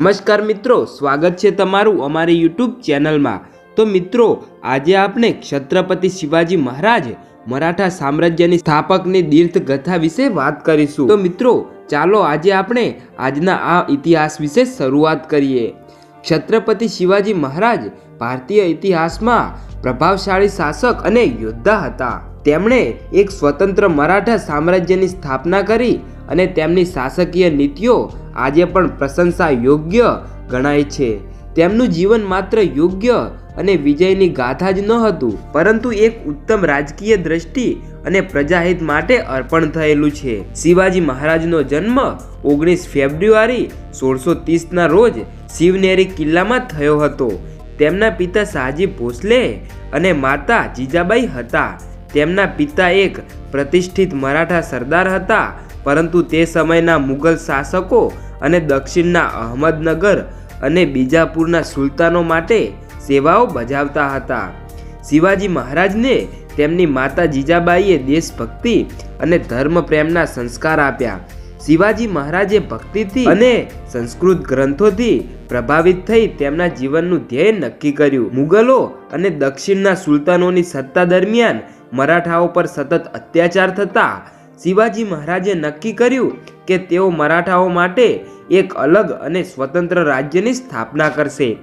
નમસ્કાર મિત્રો, સ્વાગત છે તમારું અમારી યુટ્યુબ ચેનલમાં. તો મિત્રો, આજે આપણે છત્રપતિ શિવાજી મહારાજ મરાઠા સામ્રાજ્યની સ્થાપકની દીર્થ ગથા વિશે વાત કરીશું. તો મિત્રો, ચાલો આજે આપણે આજના આ ઇતિહાસ વિશે શરૂઆત કરીએ. છત્રપતિ શિવાજી મહારાજ ભારતીય ઇતિહાસમાં પ્રભાવશાળી શાસક અને યોદ્ધા હતા. તેમણે એક સ્વતંત્ર મરાઠા સામ્રાજ્યની સ્થાપના કરી અને તેમની શાસકીય નીતિઓ આજે પણ પ્રશંસા યોગ્ય ગણાય છે. તેમનું જીવન માત્ર યોગ્ય અને વિજયની ગાથા જ ન હતું, પરંતુ એક ઉત્તમ રાજકીય દ્રષ્ટિ અને પ્રજાહિત માટે અર્પણ થયેલું છે. શિવાજી મહારાજનો જન્મ ઓગણીસ ફેબ્રુઆરી સોળસો ત્રીસના રોજ શિવનેરી કિલ્લામાં થયો હતો. તેમના પિતા શાહજી ભોસલે અને માતા જીજાબાઈ હતા. તેમના પિતા એક પ્રતિષ્ઠિત મરાઠા સરદાર હતા. પરંતુ તે સમયના મુઘલ શાસકો અને દક્ષિણના અહમદનગર અને બીજાપુરના સુલતાનો માટે સેવાઓ બજાવતા હતા. શિવાજી મહારાજને તેમની માતા જીજાબાઈએ દેશભક્તિ અને ધર્મ પ્રેમના સંસ્કાર આપ્યા. શિવાજી મહારાજે ભક્તિથી અને સંસ્કૃત ગ્રંથોથી પ્રભાવિત થઈ તેમના જીવનનું ધ્યેય નક્કી કર્યું. મુગલો અને દક્ષિણના સુલતાનોની સત્તા દરમિયાન મરાઠાઓ પર સતત અત્યાચાર થતા શિવાજી મહારાજે નક્કી કર્યું કે તેઓ મરાઠાઓ માટે એક અલગ અને સ્વતંત્ર રાજ્યની સ્થાપના કરશે.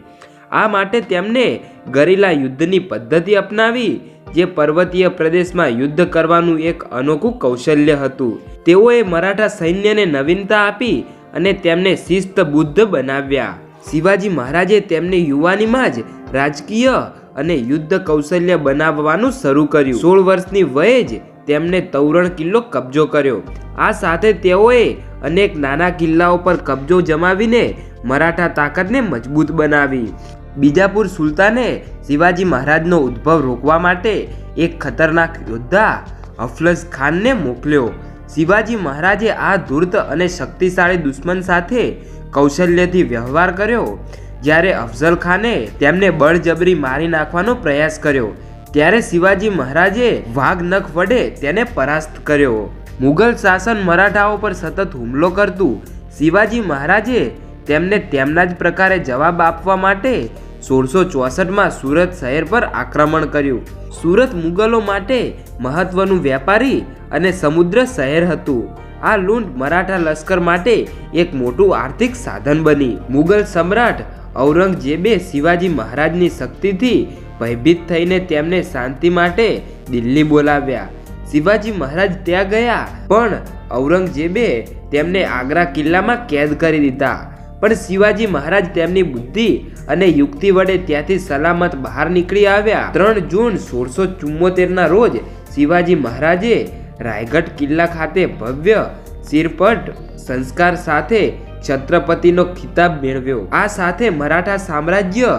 આ માટે તેમને ગરીલા યુદ્ધની પદ્ધતિ અપનાવી, જે પર્વતીય પ્રદેશમાં યુદ્ધ કરવાનું એક અનોખું કૌશલ્ય હતું. તેઓએ મરાઠા સૈન્યને નવીનતા આપી અને તેમને શિસ્ત બુદ્ધ બનાવ્યા. શિવાજી મહારાજે તેમની યુવાનીમાં જ રાજકીય અને યુદ્ધ કૌશલ્ય બનાવવાનું શરૂ કર્યું. સોળ વર્ષની વયે જ તેમને તૌરણ કિલ્લો કબજો કર્યો. આ સાથે તેઓએ અનેક નાના કિલ્લાઓ પર કબજો જમાવીને મરાઠા તાકાતને મજબૂત બનાવી. બીજાપુર સુલતાને શિવાજી મહારાજનો ઉદ્ભવ રોકવા માટે એક ખતરનાક યોદ્ધા અફલસ ખાનને મોકલ્યો. શિવાજી મહારાજે આ ધૂર્ત અને શક્તિશાળી દુશ્મન સાથે કૌશલ્યથી વ્યવહાર કર્યો, જ્યારે અફઝલ ખાને તેમને બળજબરી મારી નાખવાનો પ્રયાસ કર્યો. ત્યારે શિવાજી મહારાજે વાઘ નખ વડે તેને પરાસ્ત કર્યો. મુઘલ શાસન મરાઠાઓ પર સતત હુમલો કરતું શિવાજી મહારાજે તેમને તેમના જ પ્રકારે જવાબ આપવા માટે સોળસો ચોસઠમાં સુરત શહેર પર આક્રમણ કર્યું. સુરત મુગલો માટે મહત્વનું વેપારી અને સમુદ્ર શહેર હતું. આ લૂંટ મરાઠા લશ્કર માટે એક મોટું આર્થિક સાધન બની. મુગલ સમ્રાટ ઔરંગઝેબે શિવાજી મહારાજની શક્તિથી ભયભીત થઈને તેમને શાંતિ માટે દિલ્હી બોલાવ્યા. શિવાજી મહારાજ ત્યાં ગયા, પણ ઔરંગઝેબે તેમને આગ્રા કિલ્લામાં કેદ કરી દીધા. પણ શિવાજી મહારાજ તેમની બુદ્ધિ અને યુક્તિ વડે ત્યાંથી સલામત બહાર નીકળી આવ્યા. ત્રણ જૂન સોળસો ચુમ્મોતેરના રોજ શિવાજી મહારાજે રાયગઢ કિલ્લા ખાતે ભવ્ય શિરપટ સંસ્કાર સાથે છત્રપતિનો ખિતાબ મેળવ્યો. આ સાથે મરાઠા સામ્રાજ્ય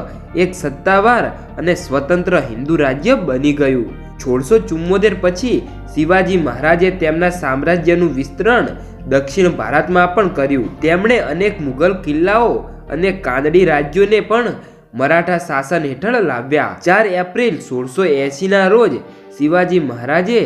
એક સત્તાવાર અને સ્વતંત્ર હિન્દુ રાજ્ય બની ગયું. સોળસો ચુમ્મોતેર પછી શિવાજી મહારાજે તેમના સામ્રાજ્યનું વિસ્તરણ દક્ષિણ ભારતમાં પણ કર્યું. તેમણે અનેક મુઘલ કિલ્લાઓ અને કાંદડી રાજ્યોને પણ મરાઠા શાસન હેઠળ લાવ્યા. ચાર એપ્રિલ સોળસો એંશીના રોજ શિવાજી મહારાજે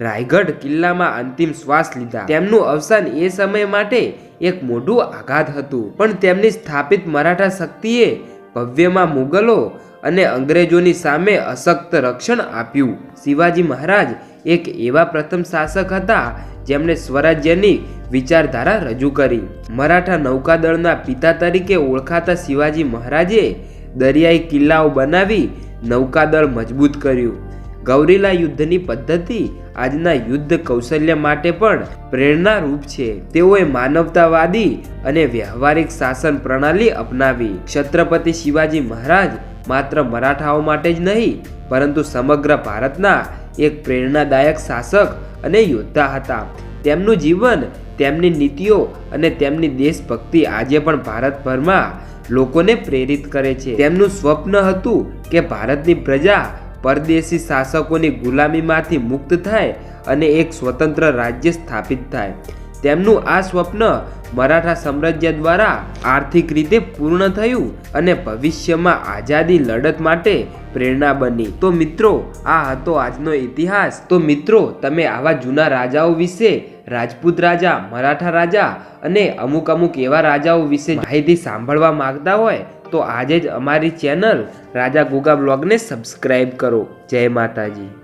રાયગઢ કિલ્લામાં અંતિમ શ્વાસ લીધા. તેમનું અવસાન એ સમય માટે એક મોટું આઘાત હતું. પણ તેમની સ્થાપિત મરાઠા શક્તિએ ભવ્યમાં મુગલો અને અંગ્રેજોની સામે અશક્ત રક્ષણ આપ્યું. શિવાજી મહારાજ એક એવા પ્રથમ શાસક હતા જેમણે સ્વરાજ્યની વિચારધારા રજૂ કરી. મરાઠા નૌકાદળના પિતા તરીકે ઓળખાતા શિવાજી મહારાજે દરિયાઈ કિલ્લાઓ બનાવી નૌકાદળ મજબૂત કર્યું. ગૌરીલા યુદ્ધની પદ્ધતિ આજના યુદ્ધ કૌશલ્ય માટે પણ પ્રેરણારૂપ છે. તેઓએ માનવતાવાદી અને વ્યવહારિક શાસન પ્રણાલી અપનાવી. છત્રપતિ શિવાજી મહારાજ માત્ર મરાઠાઓ માટે જ નહીં, પરંતુ સમગ્ર ભારતના એક પ્રેરણાદાયક શાસક અને યોદ્ધા હતા. તેમનું જીવન, તેમની નીતિઓ અને તેમની દેશભક્તિ આજે પણ ભારતભરમાં લોકોને પ્રેરિત કરે છે. તેમનું સ્વપ્ન હતું કે ભારતની પ્રજા પરદેશી શાસકોની ગુલામીમાંથી મુક્ત થાય અને એક સ્વતંત્ર રાજ્ય સ્થાપિત થાય. તેમનું આ સ્વપ્ન મરાઠા સામ્રાજ્ય દ્વારા આર્થિક રીતે પૂર્ણ થયું અને ભવિષ્યમાં આઝાદી લડત માટે પ્રેરણા બની. તો મિત્રો, આ હતો આજનો ઇતિહાસ. તો મિત્રો, તમે આવા જૂના રાજાઓ વિશે, રાજપૂત રાજા, મરાઠા રાજા અને અમુક અમુક એવા રાજાઓ વિશે માહિતી સાંભળવા માંગતા હોય તો આજે જ અમારી ચેનલ રાજા ગોગા બ્લોગને સબસ્ક્રાઈબ કરો. જય માતાજી.